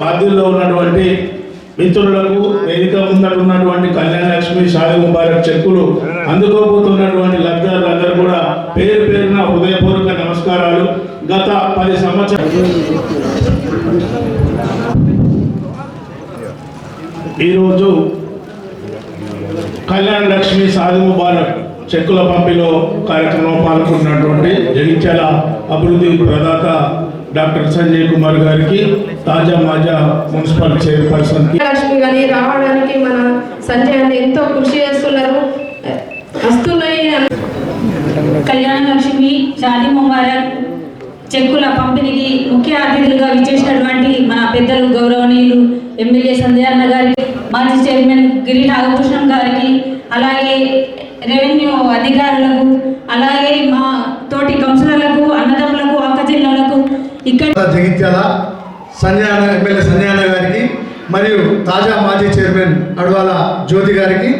బాధ్యుల్లో ఉన్నటువంటి మిత్రులకు వేదిక ముందర ఉన్నటువంటి కళ్యాణ లక్ష్మి షాది ముబారక్ చెక్కులు అందుకోబోతున్నటువంటి లబ్ధిదారులందరూ కూడా పేరు పేరున హృదయపూర్వక నమస్కారాలు. గత పది సంవత్సరాలు ఈరోజు కళ్యాణ లక్ష్మి సాధు ముబారక్ చెక్కుల పంపిణీలో కార్యక్రమంలో పాల్గొన్నటువంటి జగిత్యాల అభివృద్ధి ప్రదాత డాక్టర్ సంజయ్ కుమార్ గారికి తాజా మాజా మున్సిపల్ చైర్పర్సన్కి లక్ష్మి గారి రావడానికి మన సంజయ్ అన్న ఎంతో కృషి చేస్తున్నారు. వస్తున్నాయి అన్న- కళ్యాణ లక్ష్మి షాదీ ముబారక్ చెక్కుల పంపిణీకి ముఖ్య అతిథులుగా విచ్చేసినటువంటి మన పెద్దలు గౌరవనీయులు ఎమ్మెల్యే సంజయ్ అన్న గారికి మాజీ చైర్మన్ గిరి నాగభూషణం గారికి అలాగే రెవెన్యూ అధికారులకు అలాగే మా తోటి కౌన్సిలర్లకు అన్నదమ్ములకు అక్క జిల్లాలకు ఇక్కడ జగిత్యాల సంజయన ఎమ్మెల్యే సంజయన గారికి మరియు తాజా మాజీ చైర్మన్ అడవాల జ్యోతి గారికి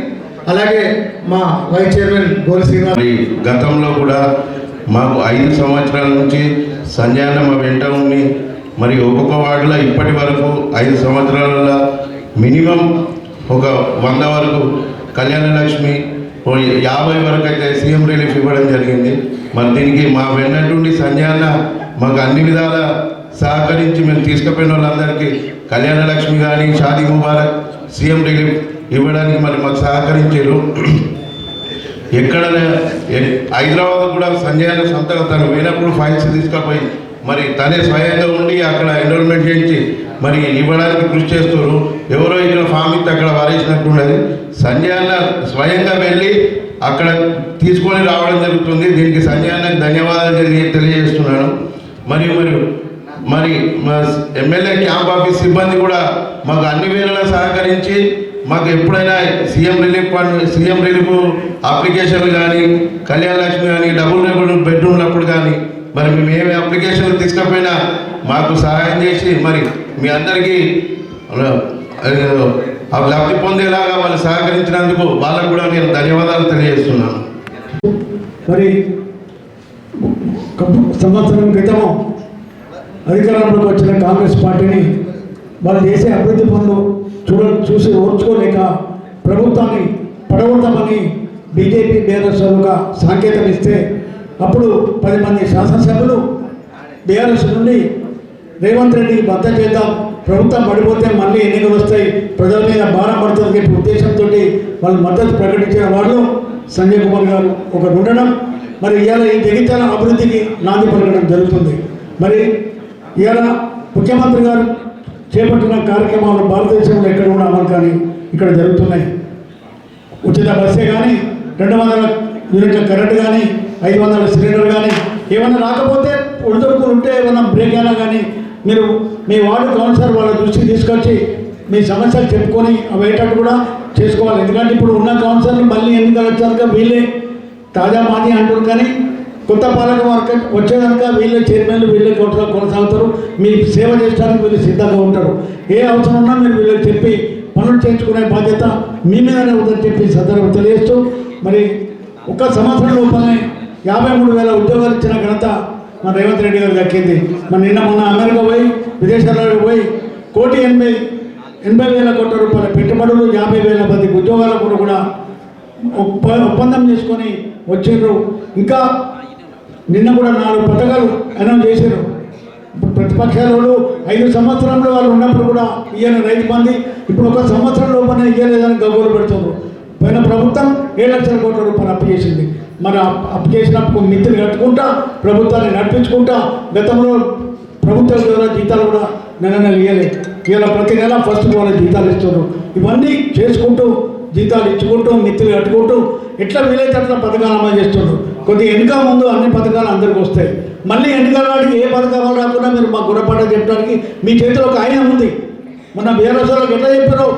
అలాగే మా వైస్ చైర్మన్ గోల్ శ్రీనివాస్. మరి గతంలో కూడా మాకు ఐదు సంవత్సరాల నుంచి సంజయన మా వెంట ఉండి మరి ఒక్కొక్క వార్డులో ఇప్పటి వరకు ఐదు సంవత్సరాల మినిమం ఒక వంద వరకు కళ్యాణ లక్ష్మి యాభై వరకు అయితే సీఎం రిలీఫ్ ఇవ్వడం జరిగింది. మరి దీనికి మా వెన్నట్టుండి సంజయన మాకు అన్ని విధాల సహకరించి మేము తీసుకుపోయిన వాళ్ళందరికీ కళ్యాణ లక్ష్మి కానీ షాదీ ముబారక్ సీఎం రిలీఫ్ ఇవ్వడానికి మరి మాకు సహకరించారు. ఎక్కడ హైదరాబాద్ కూడా సంజయ్ సొంతగా తను పోయినప్పుడు ఫైల్స్ తీసుకుపోయి మరి తనే స్వయంగా ఉండి అక్కడ ఎన్రోల్మెంట్ చేయించి మరి ఇవ్వడానికి కృషి చేస్తారు ఎవరో ఇక్కడ ఫామ్ ఇస్తే అక్కడ వారేసినట్టున్నది సంజయ్ అన్న స్వయంగా వెళ్ళి అక్కడ తీసుకొని రావడం జరుగుతుంది. దీనికి సంజయ్ ధన్యవాదాలు తెలియజేస్తున్నాను. మరియు మరి మరి మా ఎమ్మెల్యే క్యాంప్ ఆఫీస్ సిబ్బంది కూడా మాకు అన్ని వేళలా సహకరించి మాకు ఎప్పుడైనా CM relief fund CM relief అప్లికేషన్లు కానీ కళ్యాణ లక్ష్మి కానీ డబుల్ డబుల్ బెడ్రూమ్ అప్పుడు కానీ మరి మేము ఏమి అప్లికేషన్లు తీసుకపోయినా మాకు సహాయం చేసి మరి మీ అందరికీ లబ్ధి పొందేలాగా వాళ్ళు సహకరించినందుకు వాళ్ళకు కూడా నేను ధన్యవాదాలు తెలియజేస్తున్నాను. మరి సంవత్సరం క్రితము అధికారంలోకి వచ్చిన కాంగ్రెస్ పార్టీని వాళ్ళు చేసే అభివృద్ధి పనులు చూడ చూసి ఓర్చుకోలేక ప్రభుత్వాన్ని పడగొడతామని బీజేపీ బీఆర్ఎస్ ఒక సంకేతం ఇస్తే అప్పుడు పది మంది శాసనసభ్యులు బీఆర్ఎస్ నుండి రేవంత్ రెడ్డికి భర్త చేద్దాం. ప్రభుత్వం పడిపోతే మళ్ళీ ఎన్నికలు వస్తాయి. ప్రజల మీద భారం పడుతుంది చెప్పే ఉద్దేశంతో వాళ్ళు మద్దతు ప్రకటించిన వాళ్ళు సంజయ్ కుమార్ గారు ఒకరు ఉండడం మరి ఇవాళ ఈ జగిత్యాల అభివృద్ధికి నాంది పలకడం జరుగుతుంది. మరి ఇవాళ ముఖ్యమంత్రి గారు చేపట్టిన కార్యక్రమాలు భారతదేశంలో ఎక్కడ కూడా అమలు కానీ ఇక్కడ జరుగుతున్నాయి. ఉచిత బస్సే కానీ రెండు వందల యూనిట్ల కరెంట్ కానీ ఐదు వందల సిలిండర్ కానీ ఏమైనా రాకపోతే ఉడతడుకులు ఉంటే ఏమైనా బ్రేక్ అయినా కానీ మీరు మీ వార్డు కౌన్సిలర్ వాళ్ళ దృష్టికి తీసుకొచ్చి మీ సమస్యలు చెప్పుకొని అవేటట్టు కూడా చేసుకోవాలి. ఎందుకంటే ఇప్పుడు ఉన్న కౌన్సిలర్లు మళ్ళీ ఎన్నికలు వచ్చాక వీళ్ళే తాజా మాది అంటారు కానీ కొత్త పాలక వర్గం వచ్చేదాకా వీళ్ళే చైర్మన్లు వీళ్ళే కొనసా- కొనసాగుతారు. మీ సేవ చేయడానికి వీళ్ళు సిద్ధంగా ఉంటారు. ఏ అవసరం ఉన్నా మీరు వీళ్ళకి చెప్పి పనులు చేయించుకునే బాధ్యత మీ మీదనే ఉందని చెప్పి సందర్భం తెలియజేస్తూ మరి ఒక సంవత్సరం లోపలనే యాభై మూడు వేల ఉద్యోగాలు ఇచ్చిన ఘనత మన రేవంత్ రెడ్డి గారు దక్కింది. మన నిన్న మొన్న అమెరికా పోయి విదేశాలకు పోయి కోటి ఎనభై ఎనభై వేల కోట్ల రూపాయల పెట్టుబడులు యాభై వేల మంది ఉద్యోగాల కూడా కూడా ఒప్ప- ఒప్పందం చేసుకొని వచ్చిండ్రు ఇంకా నిన్న కూడా నాలుగు పథకాలు అనౌన్స్ చేశారు. ప్రతిపక్షాల వాళ్ళు ఐదు సంవత్సరంలో వాళ్ళు ఉన్నప్పుడు కూడా ఇయ్యని రైతు మంది ఇప్పుడు ఒక సంవత్సరం లోపలనే ఇయ్యలేదని గగ్గోలు పెడుతున్నారు. పైన ప్రభుత్వం ఏడు లక్షల కోట్ల రూపాయలు అప్పు చేసింది. మరి అప్పు చేసినప్పుడు మిత్రులు కట్టుకుంటా ప్రభుత్వాన్ని నడిపించుకుంటా గతంలో ప్రభుత్వం ద్వారా జీతాలు కూడా నెల నెల ఇవ్వలేదు ఇలా ప్రతి నెల ఫస్ట్ వాళ్ళ జీతాలు ఇస్తున్నారు. ఇవన్నీ చేసుకుంటూ జీతాలు ఇచ్చుకుంటూ మిత్రులు కట్టుకుంటూ ఎట్లా వీలైతే అట్లా పథకాలు అమలు చేస్తుండ్రు. కొద్దిగా వెనుక ముందు అన్ని పథకాలు అందరికీ వస్తాయి. మళ్ళీ వెనుకల వాడికి ఏ పథకాలు రాకుండా మీరు మా గుణపాఠం చెప్పడానికి మీ చేతిలో ఒక ఆయన ఉంది. మొన్న బీఆర్ఎస్ వాళ్ళకి ఎట్లా చెప్పారో?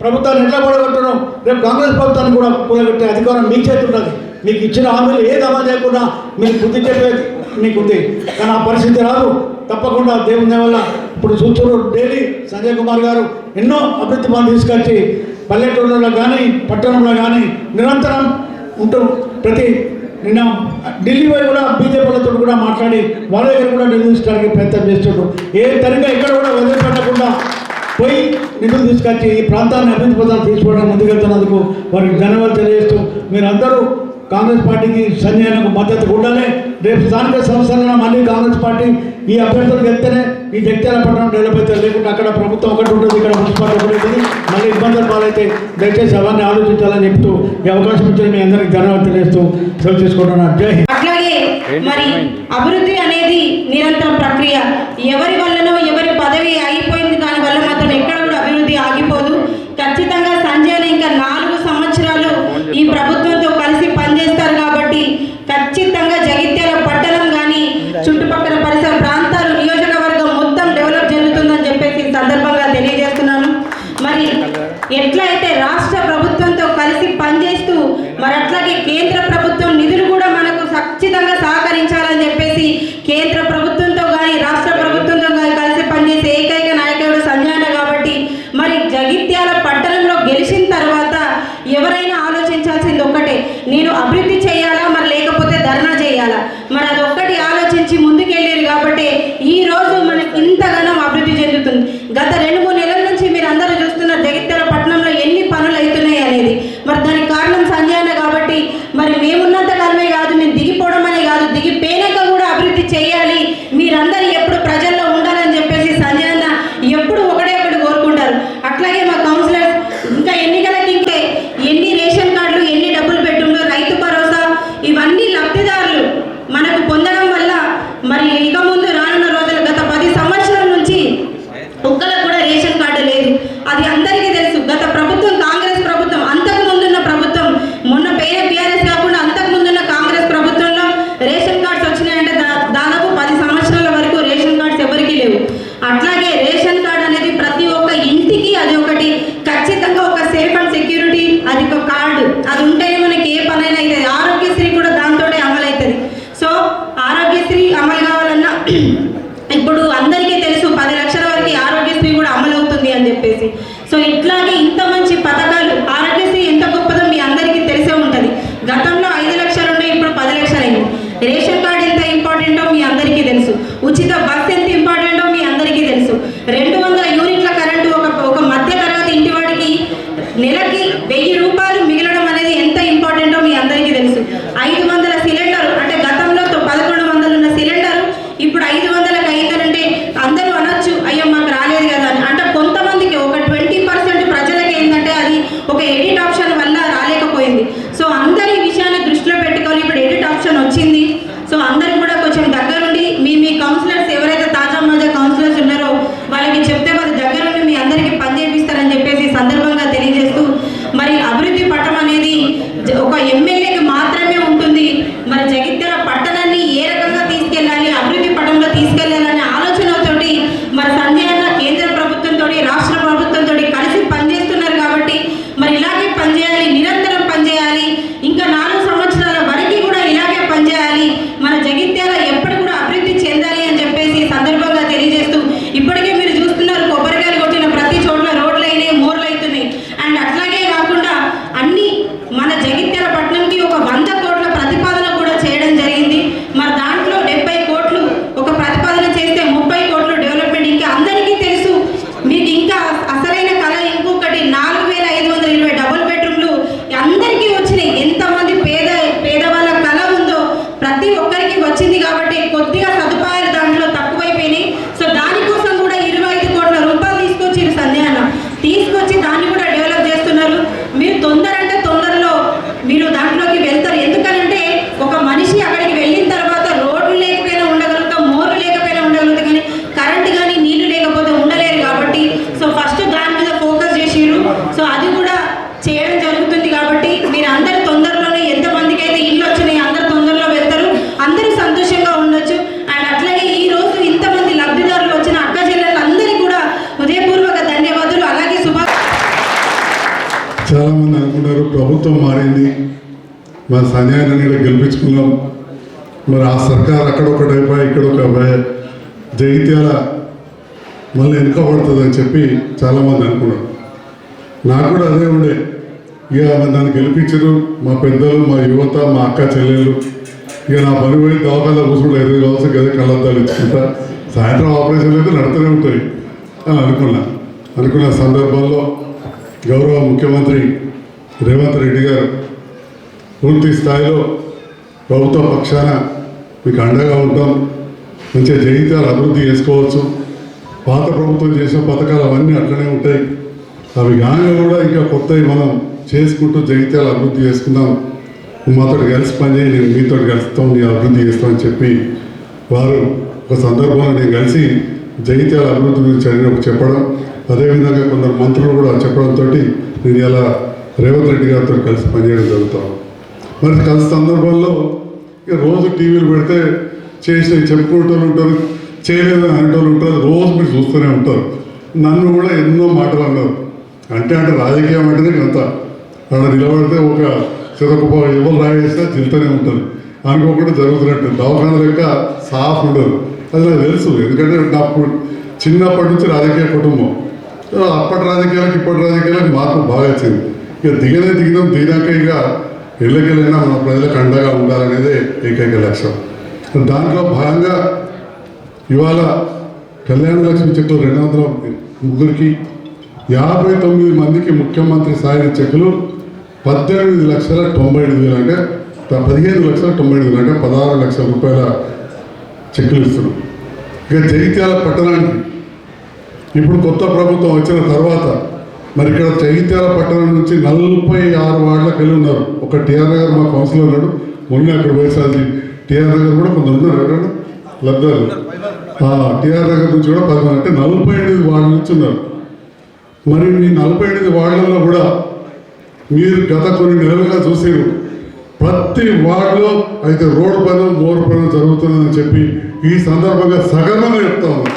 ప్రభుత్వాన్ని ఎట్లా కూడగొట్టడం రేపు కాంగ్రెస్ ప్రభుత్వాన్ని కూడా కూడగట్టే అధికారం మీ చేతి ఉన్నది. మీకు ఇచ్చిన హామీలు ఏది అమలు చేయకుండా మీకు బుద్ధి చెప్పేది మీకు ఉంది కానీ ఆ పరిస్థితి రాదు. తప్పకుండా దేవుని వల్ల ఇప్పుడు చూస్తున్నారు డైలీ సంజయ్ కుమార్ గారు ఎన్నో అభివృద్ధి పనులు తీసుకొచ్చి పల్లెటూళ్ళలో కానీ పట్టణంలో కానీ నిరంతరం ఉంటూ ప్రతి నిన్న ఢిల్లీ వైపు కూడా బీజేపీలతో కూడా మాట్లాడి వాళ్ళ దగ్గర కూడా నిధులు ఇచ్చడానికి ప్రయత్నం చేస్తుండ్రు. ఏ తరంగా ఎక్కడ కూడా వదిలిపెట్టకుండా పోయి నిధులు తీసుకొచ్చి ఈ ప్రాంతాన్ని అభివృద్ధి పదాలు తీసుకోవడానికి ముందుకెళ్తున్నందుకు వారికి ధన్యవాదాలు తెలియజేస్తూ మీరందరూ కాంగ్రెస్ పార్టీకి సంజయనకు మద్దతు ఉండాలి. రేపు స్థానిక సంస్థలను మళ్ళీ కాంగ్రెస్ పార్టీ ఈ అభ్యర్థులు వెళ్తేనే ఈ జగిత్యాల పట్టణం డెవలప్ అవుతుంది లేకుంటే అక్కడ ప్రభుత్వం ఒకటి ఉంటుంది ఇక్కడ మున్సిపాలిటీ ఒకటి ఉంటుంది మళ్ళీ ఇబ్బందులు పాలైతే దయచేసి అవన్నీ ఆలోచించాలని చెప్తూ ఈ అవకాశం ఇచ్చిన మీ అందరికీ ధన్యవాదాలు తెలియజేస్తూ సెలవు తీసుకుంటున్నాను. జై హింద్. అట్లాగే మరి అభివృద్ధి అనేది నిరంతర ప్రక్రియ. ఎవరి వల్లనో ఎవరి పదవి అయిపోయింది దాని వల్ల మాత్రం ఎక్కడ కూడా అభివృద్ధి ఆగిపోదు ఖచ్చితంగా సంజయ్ ఇంకా నాలుగు సంవత్సరాలు ఈ ప్రభుత్వంతో కలిసి పనిచేస్తారు కాబట్టి ఖచ్చితంగా జగిత్యాల పట్టణం కానీ చుట్టుపక్కల పరిసర ప్రాంతాలు నియోజకవర్గం మొత్తం డెవలప్ జరుగుతుందని చెప్పేసి ఈ సందర్భంగా తెలియజేస్తున్నాను మరి ఎట్లయితే రాష్ట్ర ప్రభుత్వంతో కలిసి పనిచేస్తూ మరి అట్లాగే కేంద్ర ప్రభుత్వం నిధులు కూడా మనకు ఖచ్చితంగా సహకరించాలని చెప్పేసి కేంద్ర ప్రభుత్వంతో కానీ రాష్ట్ర ప్రభుత్వంతో కానీ కలిసి పనిచేసే ఏకైక నాయకుడు సంజయ్ అన్న కాబట్టి మరి జగిత్యాల పట్టణంలో గెలిచిన తర్వాత ఎవరైనా ఆలోచించాల్సింది ఒక్కటే నేను అభివృద్ధి చేయాలా మరి లేకపోతే ధర్నా చేయాలా మరి అదొక్కటి ఆలోచించి ముందుకెళ్ళారు కాబట్టి ఈ రోజు మనకి ఇంతగానం అభివృద్ధి చెందుతుంది గత రెండు మూడు నెలల నుంచి మీరు అందరూ చూస్తున్నారు జగిత్యాల పట్టణంలో ఎన్ని పనులు అవుతున్నాయి అనేది మరి దానికి కారణం సంజయ్ అన్న కాబట్టి మరి మేమున్నంత కాలమే కాదు మేము దిగిపోవడం అనే కాదు దిగిపోయినాక కూడా అభివృద్ధి చేయాలి మీరందరూ ఎప్పుడు ప్రజల్లో ఉండాలని చెప్పేసి సంజయ్ అన్న ఎప్పుడు ఒకటే ఒకటి కోరుకుంటారు అట్లాగే మా కౌన్సిలర్స్ ఇంకా ఎన్నికలకి ఇంకే ఎన్ని రేషన్ కార్డులు ఎన్ని డబ్బులు పెట్టుండో రైతు భరోసా ఇవన్నీ లబ్ధిదారులు మనకు పొందడం వల్ల మరి ఇక ముందు రానున్న రోజులు గత పది సంవత్సరాల నుంచి ఒక్కలకు కూడా రేషన్ కార్డు లేదు అది అందరికీ తెలుసు గత ప్రభుత్వం కాంగ్రెస్ ప్రభుత్వం అంతకు ముందున్న ప్రభుత్వం మొన్న పేరే బీఆర్ఎస్ కాకుండా అంతకు ముందున్న కాంగ్రెస్ ప్రభుత్వంలో రేషన్ కార్డ్స్ వచ్చినాయంటే దా- దాదాపు పది సంవత్సరాల వరకు రేషన్ కార్డ్స్ ఎవరికీ లేవు అట్లాగే రేషన్ కార్డ్ అనేది ప్రతి ఒక్క ఇంటికి అది ఒకటి ఖచ్చితంగా ఒక సేఫ్ అండ్ సెక్యూరిటీ అది ఒక కార్డు అది ఉంటేనే మనకి ఏ పనైనా అవుతుంది ఆరోగ్యశ్రీ కూడా దాంతోనే అమలు అవుతుంది సో ఆరోగ్యశ్రీ అమలు కావాలన్నా ఇప్పుడు అందరికీ తెలుసు పది లక్షల వరకు ఆరోగ్యశ్రీ కూడా అమలు అవుతుంది అని చెప్పేసి సో ఇట్లాగే ఇంత మంచి పథకాలు ప్రభుత్వం మారింది. మన సంజయ్ కూడా గెలిపించుకున్నాం. మరి ఆ సర్కార్ అక్కడ ఒకటి అయిపోయి ఇక్కడ ఒక జగిత్యాల మళ్ళీ వెనుకబడుతుందని చెప్పి చాలామంది అనుకున్నారు. నాకు కూడా అదే ఉండే. ఇక మరి నన్ను గెలిపించరు. మా పెద్దలు మా యువత మా అక్క చెల్లెళ్ళు. ఇక నా పని పోయి దవాఖాన కూర్చుంటే ఎదురు కావచ్చు గదే కళ్ళద్దాలు ఇచ్చుకుంటా. సాయంత్రం ఆపరేషన్లు అయితే నడుతూనే ఉంటాయి అని అనుకున్నా. అనుకున్న సందర్భాల్లో గౌరవ ముఖ్యమంత్రి రేవంత్ రెడ్డి గారు పూర్తి స్థాయిలో ప్రభుత్వ పక్షాన మీకు అండగా ఉంటాం మంచిగా జయితాలు అభివృద్ధి చేసుకోవచ్చు. పాత ప్రభుత్వం చేసిన పథకాలు అవన్నీ అట్లనే ఉంటాయి. అవి కానీ కూడా ఇంకా కొత్తవి మనం చేసుకుంటూ జగిత్యాలు అభివృద్ధి చేసుకుందాం. మాతో కలిసి పనిచేయి నేను మీతో కలుస్తాం నేను అభివృద్ధి చేస్తామని చెప్పి వారు ఒక సందర్భంలో నేను కలిసి జగిత్యాల అభివృద్ధి గురించి అడిగినప్పుడు చెప్పడం అదేవిధంగా కొందరు మంత్రులు కూడా చెప్పడంతో నేను ఇలా రేవంత్ రెడ్డి గారితో కలిసి పనిచేయడం జరుగుతాం మరి కలిసి సందర్భంలో ఇక రోజు టీవీలు పెడితే చేసి చెప్పుకుంటూ ఉంటారు చేయలేదని అనేటోళ్ళు ఉంటారు రోజు మీరు చూస్తూనే ఉంటారు. నన్ను కూడా ఎన్నో మాటలు అన్నారు. అంటే అంటే రాజకీయం అంటేనే అంత అక్కడ నిలబడితే ఒక చెదొక ఎవరు రాయేసినా తింటూనే ఉంటారు. అనుకోకుండా జరుగుతున్నట్టు. దవాఖాన లెక్క సాఫ్ ఉండదు. అది నాకు తెలుసు. ఎందుకంటే నాకు చిన్నప్పటి నుంచి రాజకీయ కుటుంబం. అప్పటి రాజకీయాలకు ఇప్పటి రాజకీయాలకు మార్పు బాగా వచ్చింది. ఇక దిగనే దిగినాం దిగినాక ఇక ఎళ్ళకెళ్ళైనా మన ప్రజలకు అండగా ఉండాలనేదే ఏకైక లక్ష్యం. దాంట్లో భాగంగా ఇవాళ కళ్యాణ లక్ష్మి చెక్కులు రెండు వందల ముగ్గురికి యాభై తొమ్మిది మందికి ముఖ్యమంత్రి సాయం చెక్కులు పద్దెనిమిది లక్షల తొంభై ఎనిమిది వేలు అంటే పదిహేను లక్షల తొంభై ఎనిమిది అంటే పదహారు లక్షల రూపాయల చెక్కులు ఇస్తున్నాం. ఇక జగిత్యాల పట్టణానికి ఇప్పుడు కొత్త ప్రభుత్వం వచ్చిన తర్వాత మరి ఇక్కడ చైత్యాల పట్టణం నుంచి నలభై ఆరు వార్డులకు వెళ్ళి ఉన్నారు. ఒక టీఆర్ నగర్ మా కౌన్సిలర్ ఉన్నాడు. మొన్న అక్కడ పోయేసారి టీఆర్ నగర్ కూడా కొంత ఉన్నారు. ఎక్కడ లబ్ధాలు. టీఆర్ నగర్ నుంచి కూడా పదమూడు అంటే నలభై ఎనిమిది వార్డుల నుంచి ఉన్నారు. మరి మీ నలభై ఎనిమిది వార్డులలో కూడా మీరు గత కొన్ని నెలలుగా చూసారు. ప్రతి వార్డులో అయితే రోడ్డు పనులు మోరు పనులు జరుగుతుందని చెప్పి ఈ సందర్భంగా సగర్వంగా చెప్తా ఉన్నాను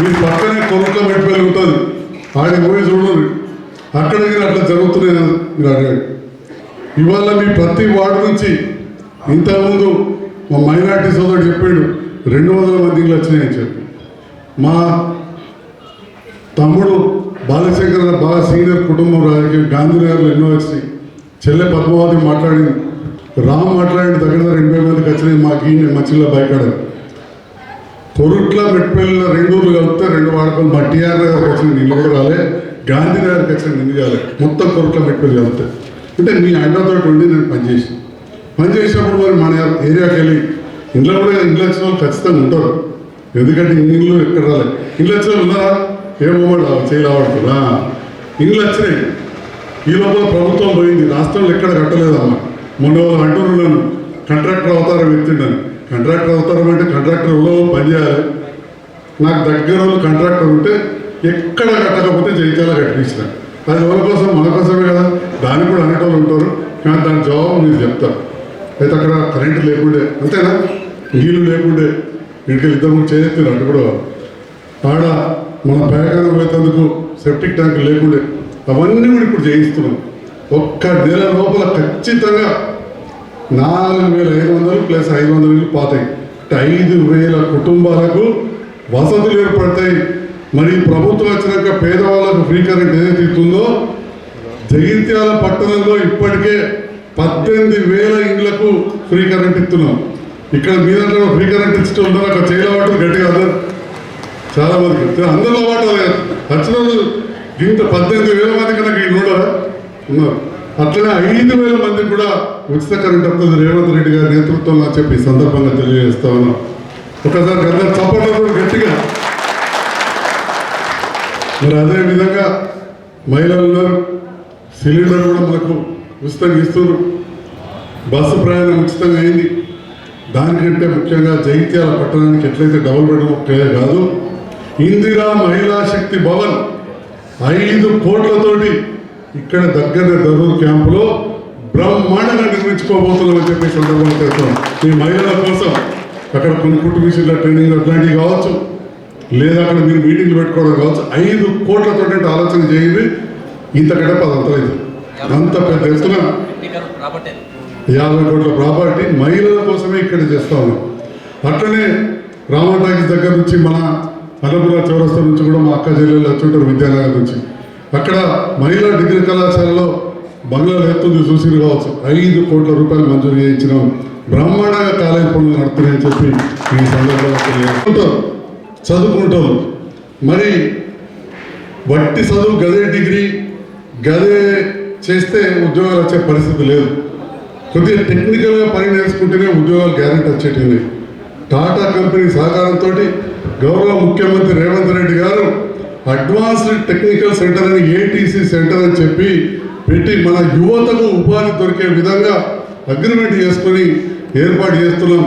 మీ పక్కనే కొనుక్క మెట్పల్లి ఉంటుంది ఆయన పోయి చూడండి. అక్కడ మీరు అట్లా జరుగుతున్నాయి మీరు అడిగాడు. ఇవాళ మీ ప్రతి వార్డు నుంచి ఇంతకుముందు మా మైనార్టీ సోదరుడు చెప్పాడు రెండు వందల మందికి వచ్చినాయని చెప్పి. మా తమ్ముడు బాలశంకర్ బాగా సీనియర్ కుటుంబం రాజకీయ గాంధీనగర్లో ఎన్నో వచ్చినాయి. చెల్లె పద్మావతి మాట్లాడింది. రామ్ మాట్లాడిన దగ్గర దగ్గర ఎనభై మందికి వచ్చినాయి మాకు ఈ మచ్చిలో బయకాడారు కొరుట్ల మెట్పల్లిలో రెండు కలిపితే రెండు వాడకలు మా టీఆర్ నగర్కి వచ్చిన నిన్ను కూడా రాలే గాంధీ నగర్కి వచ్చిన నిన్ను కాలే మొత్తం కొరుట్ల మెట్పల్లి కలిపితే. అంటే మీ అండతో ఉండి నేను పనిచేసి. పనిచేసినప్పుడు మరి మన ఏరియాకి వెళ్ళి ఇంట్లో కూడా ఇంట్లో వచ్చిన వాళ్ళు ఖచ్చితంగా ఉంటారు. ఎందుకంటే ఇల్లు ఎక్కడ రాలే. ఇంట్లో వచ్చిన వాళ్ళు ఉన్నారా? ఏమో చేయలేవాడుతున్నా ఇండ్లు వచ్చినాయి. ఈ లోపల ప్రభుత్వం పోయింది. రాష్ట్రంలో ఎక్కడ కట్టలేదమ్మా. మొన్న వాళ్ళు అంటున్నారు నన్ను కాంట్రాక్టర్ అవతారం ఎత్తిండను. కాంట్రాక్టర్ అవతారం అంటే కంట్రాక్టర్లో పనిచేయాలి పని చేయాలి. నాకు దగ్గర వాళ్ళు కంట్రాక్టర్ ఉంటే ఎక్కడ కట్టకపోతే జైత్యాల కట్టించిన. అది ఎవరి కోసం? మన కోసమే కదా. దానికి కూడా అనేటోళ్ళు ఉంటారు. కానీ దాని జవాబు మీరు చెప్తారు అయితే అక్కడ కరెంటు లేకుండే. అంతేనా? నీళ్ళు లేకుండే. ఇంటికి ఇద్దరు కూడా చేయొచ్చు అటు కూడా. ఆడ మన పేగన పోయేందుకు సెప్టిక్ ట్యాంక్ లేకుండే. అవన్నీ కూడా ఇప్పుడు చేయిస్తున్నాం. ఒక్క నెల లోపల ఖచ్చితంగా నాలుగు వేల ఐదు వందలు ప్లస్ ఐదు వందల ఇల్లు పోతాయి ఐదు వేల కుటుంబాలకు వసతులు ఏర్పడతాయి. మరి ప్రభుత్వం వచ్చినాక పేదవాళ్ళకు ఫ్రీ కరెంట్ ఏదైతే ఇస్తుందో జగిత్యాల పట్టణంలో ఇప్పటికే పద్దెనిమిది వేల ఇండ్లకు ఫ్రీ కరెంట్ ఇస్తున్నాం ఇక్కడ మీ దాంట్లో ఫ్రీ కరెంట్ ఇచ్చడం ఉందో అక్కడ చేయలేవాడు గట్టిగా అందరు చాలా మందికి. అందరిలో వాటర్ వచ్చిన రోజు ఇంత పద్దెనిమిది వేల మందికి నాకు ఈ నూడరా ఉన్నారు. అట్లనే ఐదు వేల మంది కూడా ఉచిత కరెంట్ వస్తుంది రేవంత్ రెడ్డి గారి నేతృత్వంలో చెప్పి సందర్భంగా తెలియజేస్తా ఉన్నాం. ఒకసారి అందరు చప్పట్లు గట్టిగా. మరి అదే విధంగా మహిళలు సిలిండర్ కూడా మనకు ఉచితంగా ఇస్తున్నారు. బస్సు ప్రయాణం ఉచితంగా అయింది. దానికంటే ముఖ్యంగా జైత్యాల పట్టణానికి ఎట్లయితే డబుల్ బెడ్రూమ్ ఒకే కాదు ఇందిరా మహిళా శక్తి భవన్ ఐదు కోట్లతోటి ఇక్కడ దగ్గర దరూర్ క్యాంపులో బ్రహ్మాండంగా నిర్మించుకోబోతున్నామని చెప్పి సందర్భంగా చేస్తున్నాం ఈ మహిళల కోసం అక్కడ కొన్ని కుట్టు ట్రైనింగ్ అట్లాంటివి కావచ్చు లేదా అక్కడ మీరు మీటింగ్లు పెట్టుకోవడం కావచ్చు ఐదు కోట్లతో ఆలోచన చేయండి. ఇంతకంటే పదంతలేదు అంత పెద్ద ఎత్తున యాభై కోట్ల ప్రాపర్టీ మహిళల కోసమే ఇక్కడ చేస్తా ఉన్నాం. అట్లనే రామటాకి దగ్గర నుంచి మన అన్నపుర చౌరస్తా నుంచి కూడా మా అక్క జిల్లాలో వచ్చి ఉంటారు విద్యానగర్ నుంచి. అక్కడ మహిళా డిగ్రీ కళాశాలలో బంగ్లా ఎత్తుంది చూసి కావచ్చు. ఐదు కోట్ల రూపాయలు మంజూరు చేయించినాం. బ్రహ్మాండంగా కాలేజ్ పనులు నడుతున్నాయని చెప్పి ఈ సందర్భంగా చదువుకుంటాం. మరి వట్టి చదువు గదే డిగ్రీ గదే చేస్తే ఉద్యోగాలు వచ్చే పరిస్థితి లేదు. కొద్దిగా టెక్నికల్గా పని నేర్చుకుంటేనే ఉద్యోగాలు గ్యారెంటీ వచ్చేటివి టాటా కంపెనీ సహకారంతో గౌరవ ముఖ్యమంత్రి రేవంత్ రెడ్డి గారు అడ్వాన్స్డ్ టెక్నికల్ సెంటర్ అని ఏటీసీ సెంటర్ అని చెప్పి పెట్టి మన యువతకు ఉపాధి దొరికే విధంగా అగ్రిమెంట్ చేసుకొని ఏర్పాటు చేస్తున్నాం.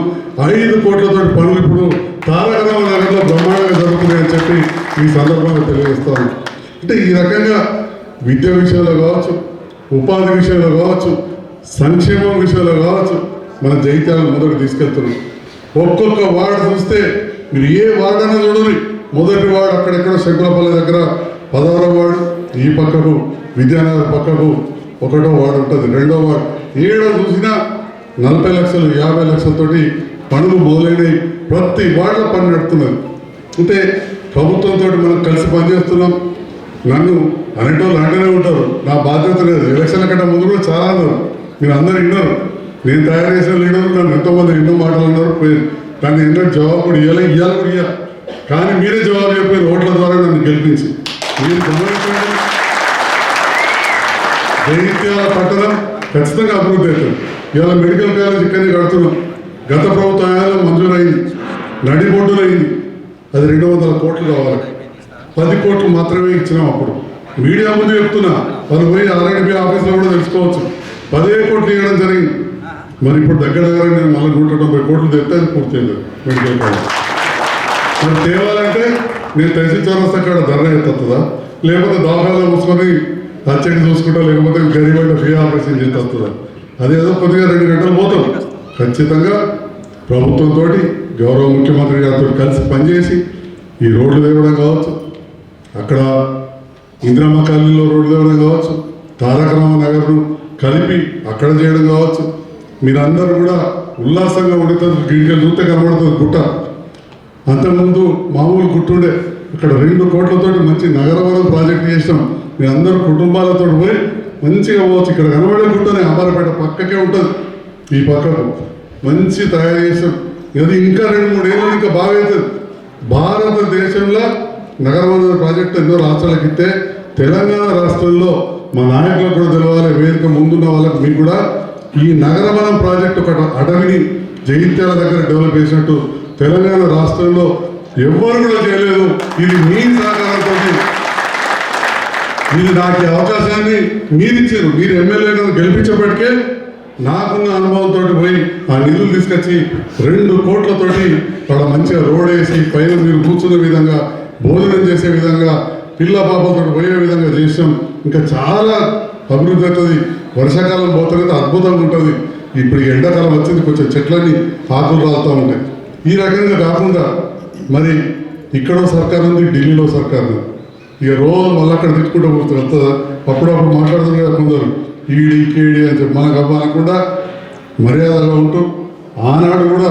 ఐదు కోట్లతో పనులు ఇప్పుడు తారక నగరంలో బ్రహ్మాండంగా జరుగుతున్నాయని చెప్పి ఈ సందర్భంగా తెలియజేస్తాను. అంటే ఈ రకంగా విద్య విషయంలో కావచ్చు ఉపాధి విషయంలో కావచ్చు సంక్షేమం విషయంలో కావచ్చు మన జైత్యాలను ముందుకు తీసుకెళ్తున్నాం. ఒక్కొక్క వార్డు చూస్తే మీరు ఏ వార్డు అన్నా చూడండి మొదటి వాడు అక్కడెక్కడ శంకులపల్లి దగ్గర పదహారో వార్డు ఈ పక్కకు విద్యానగర్ పక్కకు ఒకటో వార్డు ఉంటుంది రెండో వార్డు. ఏడో చూసినా నలభై లక్షలు యాభై లక్షలతోటి పనులు మొదలైనవి ప్రతి వార్డులో పని నడుతున్నది అంటే ప్రభుత్వంతో మనం కలిసి పనిచేస్తున్నాం. నన్ను అనేటోళ్ళు అంటూనే ఉంటారు. నా బాధ్యత లేదు. ఎలక్షన్ల కంటే ముందు కూడా చాలా అన్నారు మీరు అందరు విన్నారు. నేను తయారు చేసిన లీడర్ నన్ను ఎంతోమంది ఎన్నో మాటలు అన్నారు. పోయి- ఎన్నో జవాబు కూడా ఇవ్వాలి ఇవ్వాలి కూడా ఇవ్వాలి కానీ మీరే జవాబు చెప్పారు ఓట్ల ద్వారా నన్ను గెలిపించి. మీరు గమనించండి. జైత్యాల పట్టణం ఖచ్చితంగా అభివృద్ధి అవుతుంది. ఇవాళ మెడికల్ కాలేజ్ ఇక్కడనే కడుతున్నాం. గత ప్రభుత్వ హయాంలో మంజూరైంది. నడిబొడ్డునైంది అది రెండు వందల కోట్లు కావాలి. పది కోట్లు మాత్రమే ఇచ్చినాం అప్పుడు. మీడియా ముందు చెప్తున్నా వాళ్ళు పోయి ఆర్ఐడిబి ఆఫీస్లో కూడా తెలుసుకోవచ్చు. పదే కోట్లు ఇవ్వడం జరిగింది. మరి ఇప్పుడు దగ్గర దగ్గర నేను మళ్ళీ నూట డెబ్బై కోట్లు తెస్తే అది పూర్తయింది మెడికల్ కాలేజ్. మరి తేవాలంటే నేను తహసీల్ చౌరస్తా కాడ ధర్నా ఎత్తుందా లేకపోతే దవాఖానా మూసుకొని అచ్చడి చూసుకుంటా లేకపోతే గరీబ్ ఫ్రీ ఆపరేషన్ చేస్తుందా అదేదో కొద్దిగా రెండు గంటలు పోతాం. ఖచ్చితంగా ప్రభుత్వంతో గౌరవ ముఖ్యమంత్రి గారితో కలిసి పనిచేసి ఈ రోడ్లు తేవడం కావచ్చు అక్కడ ఇందిరమ్మ కాలనీలో రోడ్లు తేవడం కావచ్చు తారకరామ నగర్ను కలిపి అక్కడ చేయడం కావచ్చు. మీరందరూ కూడా ఉల్లాసంగా ఉండితే గిరికలు చూస్తే కనబడుతుంది గుట్ట. అంతకుముందు మామూలు గుట్టుండే. ఇక్కడ రెండు కోట్లతోటి మంచి నగరవరం ప్రాజెక్ట్ చేసినాం. మీ అందరూ కుటుంబాలతో పోయి మంచిగా పోవచ్చు. ఇక్కడ కనబడే గుట్టనే అమరపేట పక్కకే ఉంటుంది. ఈ పక్కకు మంచి తయారు చేసాం ఇది ఇంకా రెండు మూడు ఏళ్ళు ఇంకా బాగా అవుతుంది. భారతదేశంలో నగరవరం ప్రాజెక్ట్ ఎన్నో రాష్ట్రాలకు ఇస్తే తెలంగాణ రాష్ట్రంలో మా నాయకులకు కూడా తెలవాలి. వేదిక ముందున్న వాళ్ళకి మీకు కూడా ఈ నగరవనం ప్రాజెక్ట్ ఒక అటవిని జగిత్యాల దగ్గర డెవలప్ చేసినట్టు తెలంగాణ రాష్ట్రంలో ఎవ్వరు కూడా చేయలేదు. ఇది మీ సహకారంతో ఇది నాకు అవకాశాన్ని మీరిచ్చారు మీరు ఎమ్మెల్యేగా గెలిపించబడికే నాకున్న అనుభవంతో పోయి ఆ నిధులు తీసుకొచ్చి రెండు కోట్లతోటి అక్కడ మంచిగా రోడ్ వేసి పైన మీరు కూర్చునే విధంగా భోజనం చేసే విధంగా పిల్ల పాపలతో పోయే విధంగా చేసాం ఇంకా చాలా అభివృద్ధి అవుతుంది. వర్షాకాలం పోతున్నది అద్భుతంగా ఉంటుంది. ఇప్పుడు ఎండాకాలం వచ్చింది కొంచెం చెట్లన్నీ ఆకులు రాలుతూ ఉంటాయి ఈ రకంగా కాకుండా మరి ఇక్కడో సర్కార్ ఉంది ఢిల్లీలో సర్కార్ ఉంది. ఇక రోజు మళ్ళీ అక్కడ తిట్టుకుంటూ పోతుంది వస్తుందా అప్పుడప్పుడు మాట్లాడుతుంది కదా కొందరు. ఈడి కేడి అని చెప్పి మనకు అబ్బా మర్యాదగా ఉంటూ ఆనాడు కూడా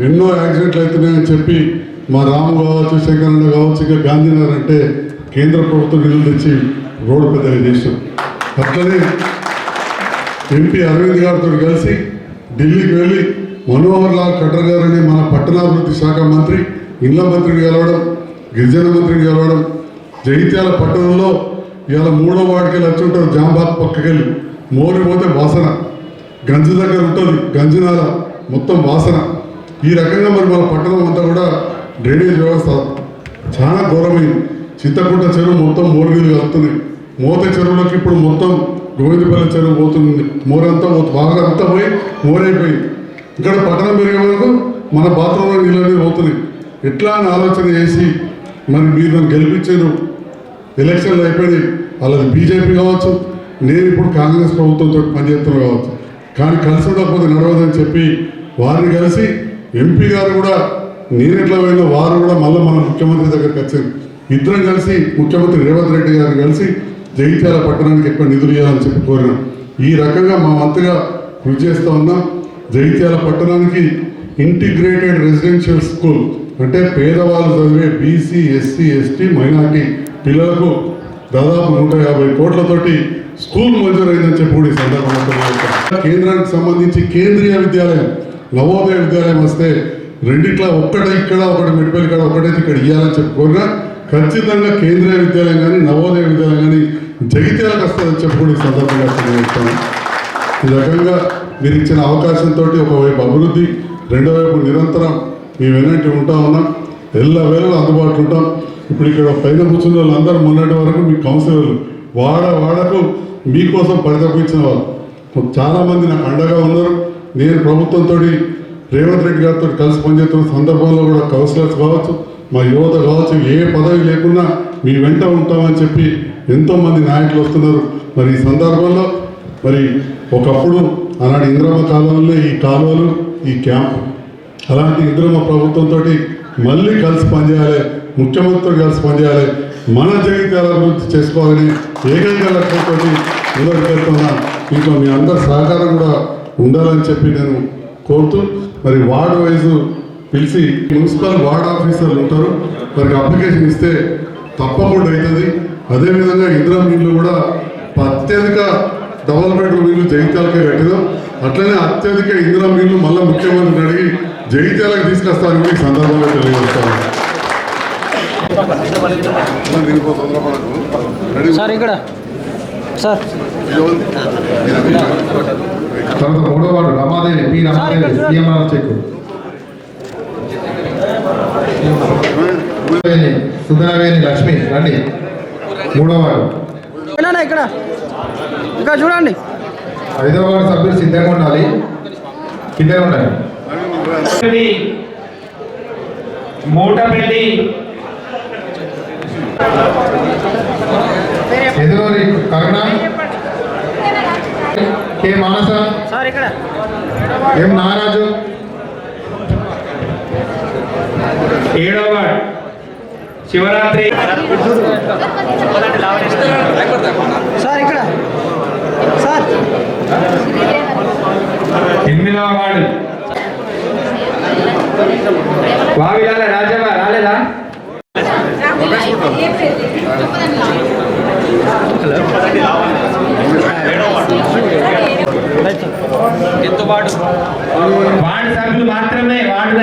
ఎన్నో యాక్సిడెంట్లు అవుతున్నాయని చెప్పి మా రాము కావచ్చు శంకరన్న కావచ్చు ఇక గాంధీనగర్ అంటే కేంద్ర ప్రభుత్వం నిధులు తెచ్చి రోడ్డు పెద్దగా చేసాం అట్లనే ఎంపీ అరవింద్ గారితో కలిసి ఢిల్లీకి వెళ్ళి మనోహర్ లాల్ ఖట్టర్ గారని మన పట్టణాభివృద్ధి శాఖ మంత్రి ఇళ్ళ మంత్రిని కలవడం గిరిజన మంత్రిని కలవడం జగిత్యాల పట్టణంలో ఇవాళ మూడో వాడికి వచ్చి ఉంటారు జాంబాగ్ పక్కకెళ్ళి. మోరి పోతే వాసన. గంజి దగ్గర ఉంటుంది గంజినాల మొత్తం వాసన. ఈ రకంగా మరి మన పట్టణం అంతా కూడా డ్రైనేజ్ వ్యవస్థ చాలా ఘోరమైంది. చింతకుంట చెరువు మొత్తం మోరు నీళ్ళు మోత మూత చెరువులకు ఇప్పుడు మొత్తం గోవిందపల్లి చెరువు పోతుంది. మోరంతా బాగా అంతా పోయి మోరైపోయింది. ఇక్కడ పట్టణం పెరిగే వరకు మన బాత్రూంలో నీళ్ళు అనేది పోతున్నాయి. ఎట్లా అని ఆలోచన చేసి మరి మీరు నన్ను గెలిపించారు. ఎలక్షన్లు అయిపోయినాయి. వాళ్ళది బీజేపీ కావచ్చు నేను ఇప్పుడు కాంగ్రెస్ ప్రభుత్వంతో పనిచేస్తున్నా కావచ్చు. కానీ కలిసి ఉండకపోతే నడవదని చెప్పి వారిని కలిసి ఎంపీ గారు కూడా నేను ఎట్లా పోయినా వారు కూడా మళ్ళీ మన ముఖ్యమంత్రి దగ్గరికి వచ్చారు. ఇద్దరం కలిసి ముఖ్యమంత్రి రేవంత్ రెడ్డి గారిని కలిసి జగిత్యాల పట్టణానికి ఎక్కువ నిధులు ఇవ్వాలని చెప్పి కోరినాం. ఈ రకంగా మా మంత్రిగా కృషి చేస్తూ ఉన్నాం. జగిత్యాల పట్టణానికి ఇంటిగ్రేటెడ్ రెసిడెన్షియల్ స్కూల్. అంటే పేదవాళ్ళు చదివే బీసీ ఎస్సీ ఎస్టీ మైనార్టీ పిల్లలకు దాదాపు నూట యాభై కోట్లతోటి స్కూల్ మంజూరైందని చెప్పి కూడా ఈ సందర్భంగా కేంద్రానికి సంబంధించి కేంద్రీయ విద్యాలయం నవోదయ విద్యాలయం వస్తే రెండిట్లా ఒక్కటే ఇక్కడ ఒకటి మెడిపల్ ఇక్కడ ఒకటైతే ఇక్కడ ఇవ్వాలని చెప్పుకోగా ఖచ్చితంగా కేంద్రీయ విద్యాలయం కానీ నవోదయ విద్యాలయం కానీ జగిత్యాలకు వస్తుందని చెప్పి కూడా ఈ సందర్భంగా తెలియజేస్తాను ఈ రకంగా మీరు ఇచ్చిన అవకాశంతో ఒకవైపు అభివృద్ధి రెండో వైపు నిరంతరం మీ వెనంటి ఉంటా ఉన్నాం. ఎల్ల వేళలు అందుబాటులో ఉంటాం. ఇప్పుడు ఇక్కడ పైన కూర్చున్న వాళ్ళందరూ మొన్నటి వరకు మీ కౌన్సిలర్లు వాడ వాడకు మీకోసం పరితపించిన వాళ్ళు. చాలామంది నాకు అండగా ఉన్నారు. నేను ప్రభుత్వంతో రేవంత్ రెడ్డి గారితో కలిసి పనిచేస్తున్న సందర్భంలో కూడా కౌన్సిలర్స్ కావచ్చు మా యువత కావచ్చు ఏ పదవి లేకున్నా మీ వెంట ఉంటామని చెప్పి ఎంతోమంది నాయకులు వస్తున్నారు. మరి ఈ సందర్భంలో మరి ఒకప్పుడు అలాంటి ఇంద్రమ్మ కాలంలో ఈ కాలువలు ఈ క్యాంపు. అలాంటి ఇంద్రమ్మ ప్రభుత్వంతో మళ్ళీ కలిసి పనిచేయాలి ముఖ్యమంత్రితో కలిసి పనిచేయాలి మన జగిత్యాల అభివృద్ధి చేసుకోవాలని ఏకైక లక్ష్యంతో ముందరికి వెళ్తున్నా. ఇంకా మీ అందరి సహకారం కూడా ఉండాలని చెప్పి నేను కోరుతూ మరి వార్డు వైజ్ పిలిచి మున్సిపల్ వార్డ్ ఆఫీసర్లు ఉంటారు వారికి అప్లికేషన్ ఇస్తే తప్పకుండా అవుతుంది. అదేవిధంగా ఇంద్రం ఇల్లు కూడా అత్యధిక బెడ్రూమ్ ఇల్లు జగిత్యాలకే కట్టినాం అట్లనే అత్యధిక ఇందిరా ఇల్లు మళ్ళీ ముఖ్యమంత్రిని అడిగి జగిత్యాలకు తీసుకొస్తానని ఈ సందర్భంగా తెలియజేస్తాను సార్ ఇక్కడ. సార్. తర్వాత మూడో వాడు Ramadevi P Ramadevi CMR cheque. Sudhanaveni Lakshmi రండి. మూడో వాడు ఇక్కడ ఇక్కడ? ఇక్కడ చూడండి. ఐదో వార్డు సభ్యులు సిద్ధంగా ఉండాలి. సిద్ధంగా ఉండాలి. మూటపల్లి ఎదురూరి కరుణ. కె మానస. సార్ ఇక్కడ. ఎం నాగరాజు ఏడవ వార్డ్. శివరాత్రి. సార్ ఇక్కడ. సార్. ఎనిమిదవ వార్డు. వావిలాల రాజవ్వ రాలేదా? వార్డు సభ్యులు మాత్రమే వార్డు